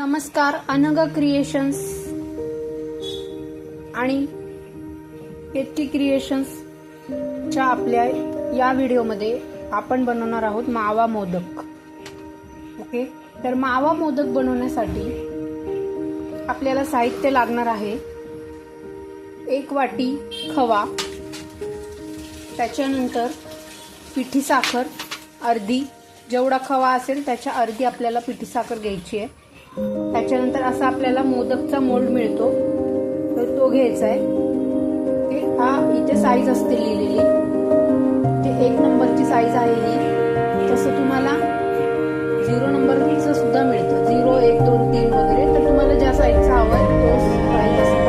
नमस्कार अनग क्रिएशन्स आणि केटी क्रिएशन्स च्या आपल्या या व्हिडिओमध्ये आपण बनवणार आहोत मावा मोदक. ओके? तर मावा मोदक बनवण्यासाठी आपल्याला साहित्य लागणार आहे. एक वाटी खवा त्याच्यानंतर पिठी साखर अर्धी. जेवढा खवा असेल त्याच्या अर्धी आपल्याला पिठी साखर घ्यायची आहे. त्याच्यानंतर असा आपल्याला मोदकचा मोल्ड मिळतो. तर तो घ्यायचा आहे. ओके हा इथे साईज असते लिहिलेली. ते एक नंबरची साईज आहे ही. तसं तुम्हाला झिरो नंबरचं सुद्धा मिळतं. झिरो एक दोन तीन वगैरे. तर तुम्हाला ज्या साईजचा हवा आहे तो साईज असतो.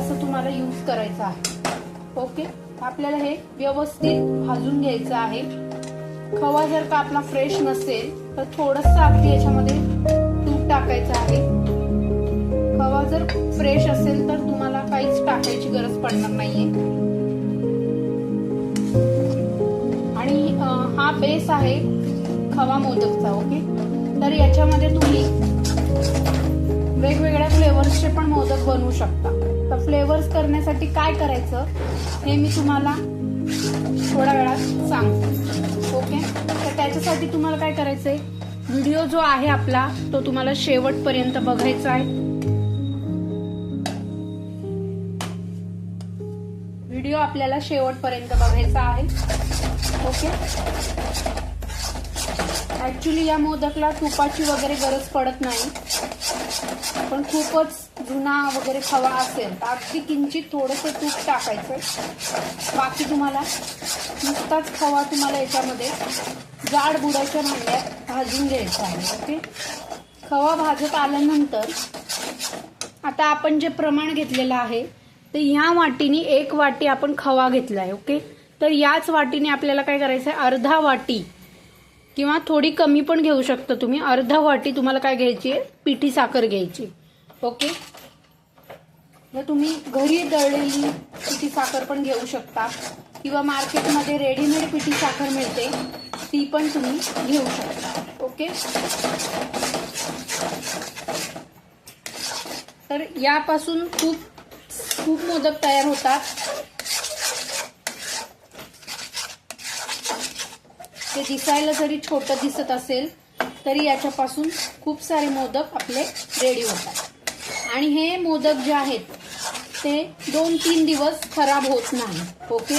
असं तुम्हाला यूज करायचं आहे. ओके आपल्याला हे व्यवस्थित भाजून घ्यायचं आहे. खवा जर का आपला फ्रेश नसेल तर थोडस आपली याच्यामध्ये तूप टाकायचं आहे. खवा जर फ्रेश असेल तर तुम्हाला काहीच टाकायची गरज पडणार नाहीये. आणि हा बेस आहे खवा मोदकचा ओके तर याच्यामध्ये तुम्ही वेगवेगळ्या फ्लेवर्सचे पण मोदक बनवू शकता. फ्लेवर्स करण्यासाठी काय करायचं हे मी तुम्हाला थोड्या वेळात सांगते. ओके? तर त्याच्यासाठी तुम्हाला काय करायचंय व्हिडिओ जो आहे आपला तो तुम्हाला शेवटपर्यंत बघायचा आहे. व्हिडिओ आपल्याला शेवटपर्यंत बघायचा आहे. ओके? ऍक्च्युली या मोदकला तुपाची वगैरे गरज पडत नाही. पण खूपच जुना वगैरे खवा असेल तर अगदी किंचित थोडस तूप टाकायचं. बाकी तुम्हाला नुसताच खवा तुम्हाला याच्यामध्ये जाड बुडाच्या भांड्यात भाजून घ्यायचा आहे ओके? खवा भाजत आल्यानंतर आता आपण जे प्रमाण घेतलेलं आहे ते ह्या वाटीने एक वाटी आपण खवा घेतला आहे ओके? तर याच वाटीने आपल्याला काय करायचं आहे अर्धा वाटी किंवा थोडी कमी पण घेऊ शकता तुम्ही. अर्धा वाटी तुम्हाला काय घ्यायची आहे? पिठी साखर घ्यायची ओके? जर तुम्ही घरी दळलेली पिठी साखर पण घेऊ शकता. किंवा मार्केटमध्ये रेडीमेड पिठी साखर मिळते ती पण तुम्ही घेऊ शकता. ओके? तर यापासून खूप खूप मोदक तयार होतात. ते दिसायला जरी छोटं दिसत असेल तरी याच्यापासून खूप सारे मोदक आपले रेडी होतात. आणि हे मोदक जे आहेत ते दोन तीन दिवस खराब होत नाही. ओके?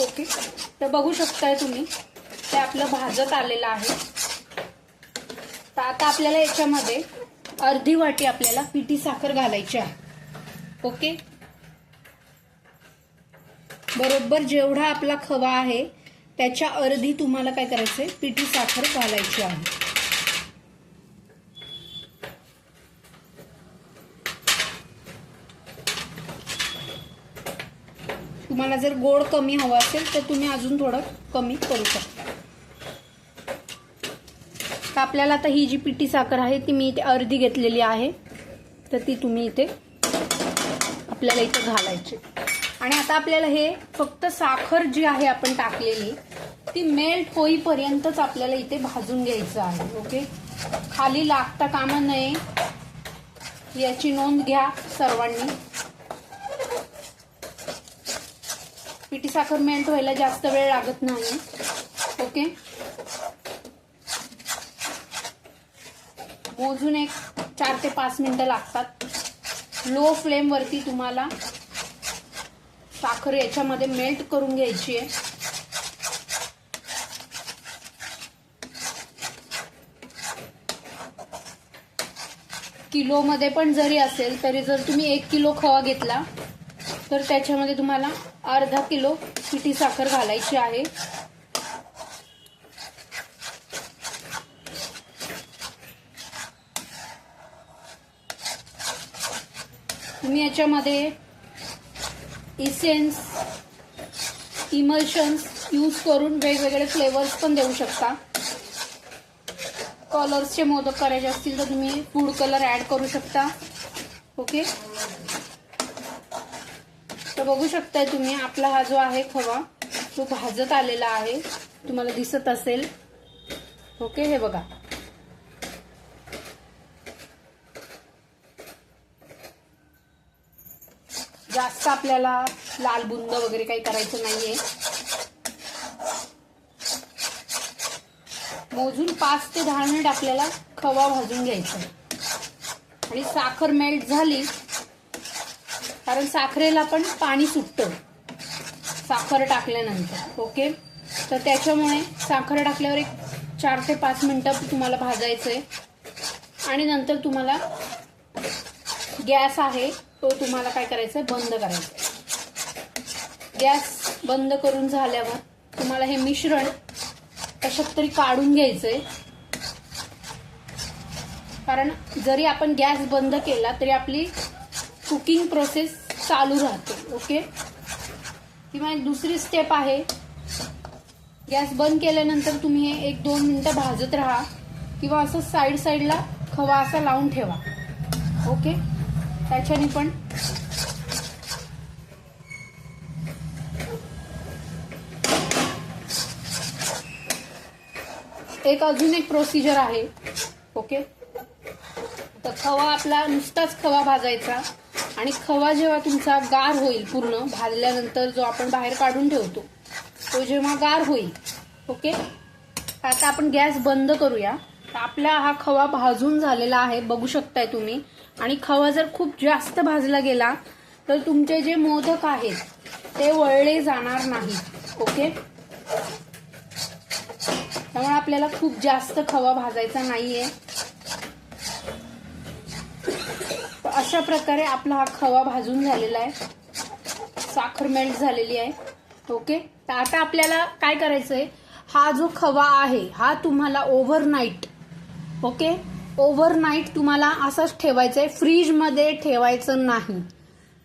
ओके. तर बघू शकताय तुम्ही ते आपलं भाजत आलेलं आहे. तर आता आपल्याला याच्यामध्ये अर्धी वाटी आपल्याला पिठी साखर घालायची आहे. ओके? बरोबर जेवढा आपला खवा आहे त्याच्या अर्धी तुम्हाला काय करायचंय? पिठी साखर घालायची आहे. तुम्हाला जर गोड कमी हवं असेल तर तुम्ही अजून थोडं कमी करू शकता. तर आपल्याला आता ही जी पिठी साखर आहे ती मी इथे अर्धी घेतलेली आहे. तर ती तुम्ही इथे आपल्याला इथे घालायची. आणि आता आपल्याला हे फक्त साखर जी आहे आपण टाकलेली ती मेल्ट होईपर्यंतच आपल्याला इथे भाजून घ्यायचं आहे ओके? खाली लागता कामा नये याची नोंद घ्या सर्वांनी. पिठी साखर मेल्ट व्हायला जास्त वेळ लागत नाही. ओके? मोजून एक चार ते पाच मिनिटं लागतात. लो फ्लेम वरती तुम्हाला साखर याच्यामध्ये मेल्ट करून घ्यायची आहे. किलोमध्ये पण जरी असेल तरी जर तुम्ही एक किलो खवा घेतला तर त्याच्यामध्ये तुम्हाला अर्धा किलो पिठी साखर घालायची आहे. तुम्ही याच्यामध्ये इसेन्स इमल्शन्स यूज करून वेगवेगळे फ्लेवर्स पण देऊ शकता. कलर्सचे मोदक करायचे असतील तर तुम्ही फूड कलर ऍड करू शकता. ओके तर बघू शकताय तुम्ही आपला हा जो आहे खवा तो भाजत आलेला आहे. तुम्हाला दिसत असेल. ओके हे बघा. जास्त आपल्याला लाल बुंद वगैरे काही करायचं नाहीये. मोजून पाच ते दहा मिनिट आपल्याला खवा भाजून घ्यायचा आणि साखर मेल्ट झाली कारण साखरेला पण पाणी सुटतं. साखर टाकल्यानंतर ओके? तर त्याच्यामुळे साखर टाकल्यावर एक चार ते पाच मिनटं तुम्हाला भाजायचं आहे आणि नंतर तुम्हाला गॅस आहे तो तुम्हाला काय करायचं बंद करायचा गॅस बंद करून झाल्यावर तुम्हाला हे मिश्रण कशात तरी काढून घ्यायचंय. कारण जरी आपण गॅस बंद केला तरी आपली कुकिंग प्रोसेस चालू राहते ओके किंवा एक दुसरी स्टेप आहे. गॅस बंद केल्यानंतर तुम्ही हे एक दोन मिनटं भाजत राहा किंवा असं साईड साईडला खवा असा लावून ठेवा ओके त्याच्याने पण एक अजून एक प्रोसिजर आहे ओके तर खवा आपला नुसताच खवा भाजायचा. आणि खवा जेव्हा तुमचा गार होईल पूर्ण भाजल्यानंतर जो आपण बाहेर काढून ठेवतो तो जेव्हा गार होईल ओके आता आपण गॅस बंद करूया. तर आपला हा खवा भाजून झालेला आहे बघू शकताय तुम्ही. आणि खवा जर खूप जास्त भाजला गेला तर तुमचे जे मोदक आहेत ते वळले जाणार नाहीत ओके त्यामुळे आपल्याला खूप जास्त खवा भाजायचा नाहीये तर अशा प्रकारे आपला हा खवा भाजून झालेला आहे. साखर मेल्ट झालेली आहे. ओके तर आता आपल्याला काय करायचंय? हा जो खवा आहे हा तुम्हाला ओव्हरनाईट ओके ओव्हरनाईट तुम्हाला असंच ठेवायचं आहे फ्रीजमध्ये ठेवायचं नाही.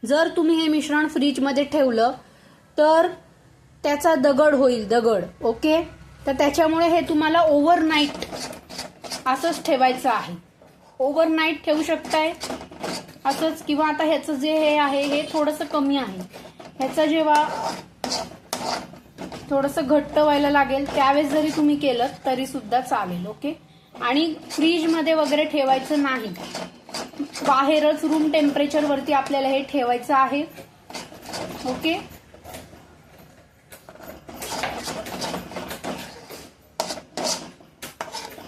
जर तुम्ही हे मिश्रण फ्रीजमध्ये ठेवलं तर त्याचा दगड होईल दगड ओके तर त्याच्यामुळे हे तुम्हाला ओव्हरनाईट असंच ठेवायचं आहे. ओव्हरनाईट ठेवू शकताय? असंच किंवा आता ह्याचं जे हे आहे हे थोडंसं कमी आहे. ह्याचं जेव्हा थोडंसं घट्ट व्हायला लागेल त्यावेळेस जरी तुम्ही केलं तरी सुद्धा चालेल ओके? आणि फ्रीजमध्ये वगैरे ठेवायचं नाही. बाहेरच रूम टेम्परेचर वरती आपल्याला हे ठेवायचं आहे ओके?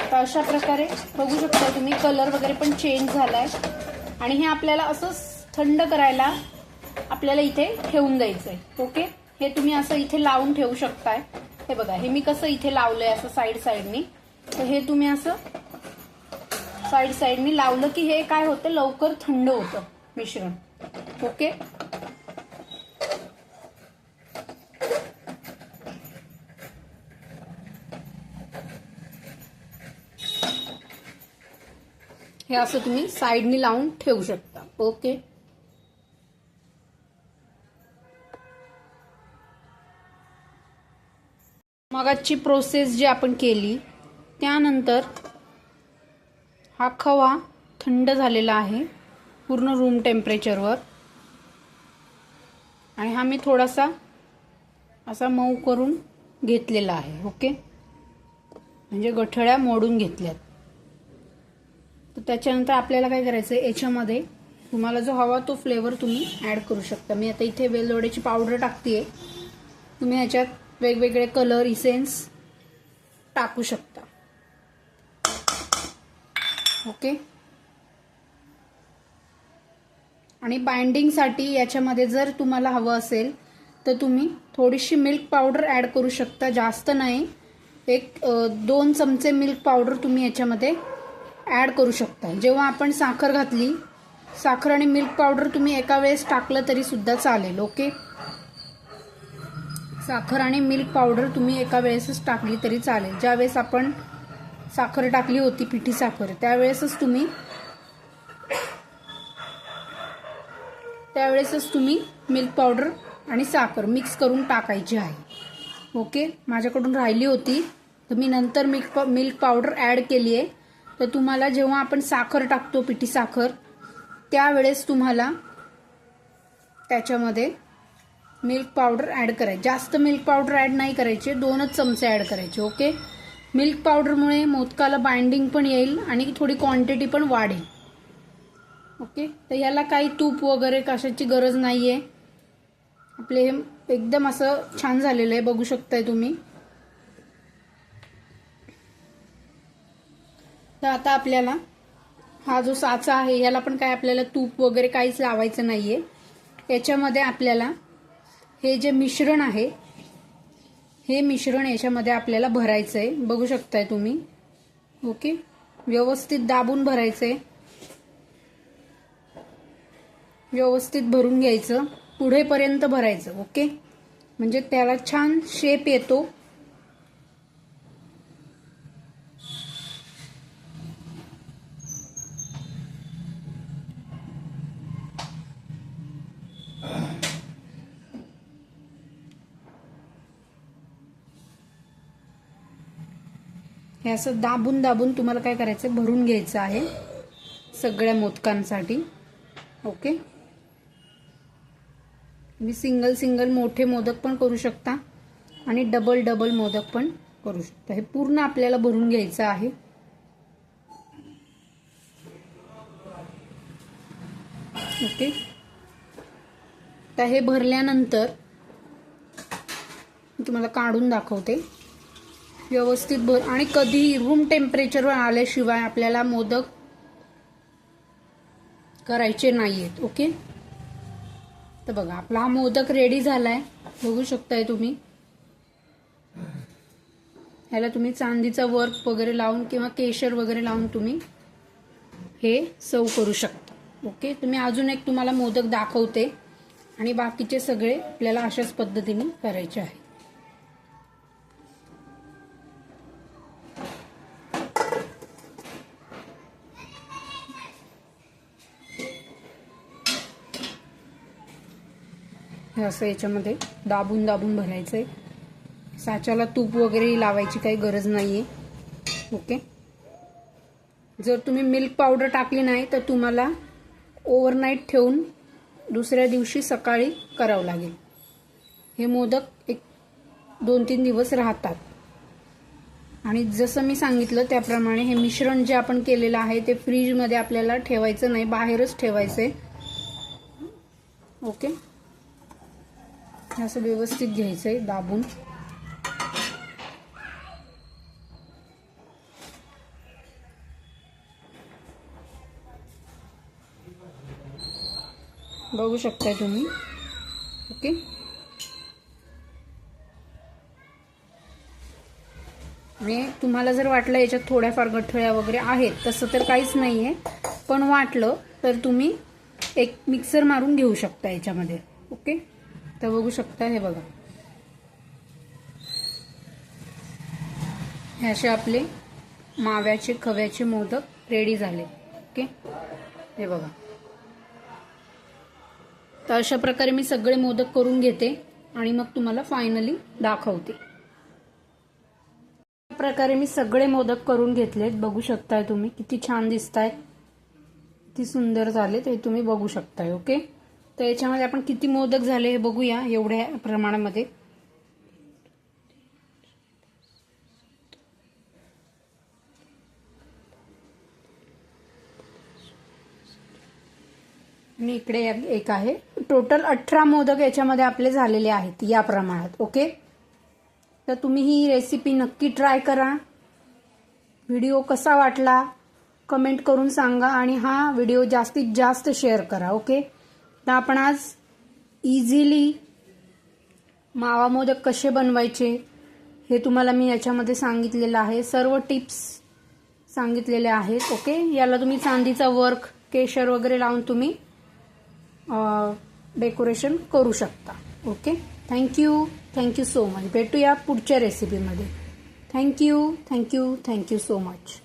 तर अशा प्रकारे बघू शकता तुम्ही कलर वगैरे पण चेंज झालाय. आणि हे आपल्याला असंच थंड करायला आपल्याला इथे ठेवून द्यायचंय. ओके हे तुम्ही असं इथे लावून ठेवू शकताय. हे बघा हे मी कसं इथे लावलंय असं साईड साईडनी तर हे तुम्ही असं साईड साईडनी लावलं की हे काय होतं? लवकर थंड होतं मिश्रण. ओके हे असं तुम्ही साईडनी लावून ठेवू शकता. ओके? मगाची प्रोसेस जी आपण केली त्यानंतर हा खवा थंड झालेला आहे पूर्ण रूम टेम्परेचरवर आणि हा मी थोडासा असा मऊ करून घेतलेला आहे ओके? म्हणजे गठळ्या मोडून घेतल्यात. त्याच्यानंतर आपल्याला काय करायचं आहे याच्यामध्ये तुम्हाला जो हवा तो फ्लेवर तुम्ही ॲड करू शकता. मी आता इथे वेलदोड्याची पावडर टाकते तुम्ही ह्याच्यात वेगवेगळे कलर इसेन्स टाकू शकता. ओके आणि बाइंडिंगसाठी याच्यामध्ये जर तुम्हाला हवं असेल तर तुम्ही थोडीशी मिल्क पावडर ॲड करू शकता. जास्त नाही. एक दोन चमचे मिल्क पावडर तुम्ही याच्यामध्ये ॲड करू शकता. जेव्हा आपण साखर घातली साखर आणि मिल्क पावडर तुम्ही एका वेळेस टाकलं तरी सुद्धा चालेल ओके? साखर आणि मिल्क पावडर तुम्ही एका वेळेसच टाकली तरी चालेल. ज्यावेळेस आपण साखर टाकली होती पिठी साखर त्यावेळेसच तुम्ही त्यावेळेसच तुम्ही मिल्क पावडर आणि साखर मिक्स करून टाकायची आहे. ओके? माझ्याकडून राहिली होती. तर मी नंतर मिल्क मिल्क पावडर ॲड केली आहे. तर तुम्हाला जेव्हा आपण साखर टाकतो पिठी साखर त्यावेळेस तुम्हाला त्याच्यामध्ये मिल्क पावडर ॲड करायची जास्त मिल्क पावडर ॲड नाही करायचे दोनच चमचे ॲड करायचे ओके मिल्क पावडरमुळे मोदकाला बाइंडिंग पण येईल आणि थोडी क्वांटिटी पण वाढेल. ओके तर याला काही तूप वगैरे कशाची गरज नाही आहे आपले एकदम असं छान झालेलं आहे बघू शकताय तुम्ही. तर आता आपल्याला हा जो साचा आहे याला पण काय आपल्याला तूप वगैरे काहीच लावायचं नाही आहे याच्यामध्ये आपल्याला हे जे मिश्रण आहे हे मिश्रण याच्यामध्ये आपल्याला भरायचं आहे बघू शकताय तुम्ही. ओके? व्यवस्थित दाबून भरायचं आहे व्यवस्थित भरून घ्यायचं. पुढेपर्यंत भरायचं ओके? म्हणजे त्याला छान शेप येतो. हे असं दाबून दाबून तुम्हाला काय करायचं भरून घ्यायचं आहे सगळ्या मोदकांसाठी. ओके? तुम्ही सिंगल सिंगल मोठे मोदक पण करू शकता आणि डबल डबल मोदक पण करू शकता. हे पूर्ण आपल्याला भरून घ्यायचं आहे. ओके? तर हे भरल्यानंतर मी तुम्हाला काढून दाखवते. व्यवस्थित भर आणि कधी रूम टेम्परेचरवर आल्याशिवाय आपल्याला मोदक करायचे नाही आहेत ओके तर बघा आपला हा मोदक रेडी झालाय. बघू शकताय तुम्ही. ह्याला तुम्ही चांदीचा वर्क वगैरे लावून किंवा केशर वगैरे लावून तुम्ही हे सर्व करू शकता ओके तुम्ही अजून एक तुम्हाला मोदक दाखवते. आणि बाकीचे सगळे आपल्याला अशाच पद्धतीने करायचे आहे हे असं याच्यामध्ये दाबून दाबून भरायचं आहे साच्याला तूप वगैरे लावायची काही गरज नाही आहे ओके जर तुम्ही मिल्क पावडर टाकली नाही तर तुम्हाला ओव्हरनाईट ठेवून दुसऱ्या दिवशी सकाळी करावं लागेल. हे मोदक एक दोन तीन दिवस राहतात. आणि जसं मी सांगितलं त्याप्रमाणे हे मिश्रण जे आपण केलेलं आहे ते फ्रीजमध्ये आपल्याला ठेवायचं नाही बाहेरच ठेवायचं आहे ओके असं व्यवस्थित घ्यायचं आहे दाबून. बघू शकताय तुम्ही. ओके. आणि तुम्हाला जर वाटलं याच्यात थोड्याफार गठळ्या वगैरे आहेत तसं तर काहीच नाही आहे पण वाटलं तर तुम्ही एक मिक्सर मारून घेऊ शकता याच्यामध्ये. ओके? तर बघू शकता हे बघा. हे असे आपले माव्याचे खव्याचे मोदक रेडी झाले. ओके? हे बघा. तर अशा प्रकारे मी सगळे मोदक करून घेते आणि मग तुम्हाला फायनली दाखवते. अशा प्रकारे मी सगळे मोदक करून घेतलेत. बघू शकताय तुम्ही किती छान दिसताय. किती सुंदर झाले ते तुम्ही बघू शकताय. ओके? तर याच्यामध्ये आपण किती मोदक झाले हे बघूया एवढ्या प्रमाणामध्ये. आणि इकडे एक आहे. टोटल अठरा मोदक याच्यामध्ये आपले झालेले आहेत या प्रमाणात ओके तर तुम्ही ही रेसिपी नक्की ट्राय करा. व्हिडिओ कसा वाटला कमेंट करून सांगा आणि हा व्हिडिओ जास्तीत जास्त शेअर करा ओके तर आपण आज इझिली मावा मोदक कसे बनवायचे हे तुम्हाला मी याच्यामध्ये सांगितलेलं आहे. सर्व टिप्स सांगितलेले आहेत ओके याला तुम्ही चांदीचा वर्क केशर वगैरे लावून तुम्ही डेकोरेशन करू शकता okay thank you thank you so much भेटूया पुढच्या रेसिपीमध्ये thank you thank you thank you so much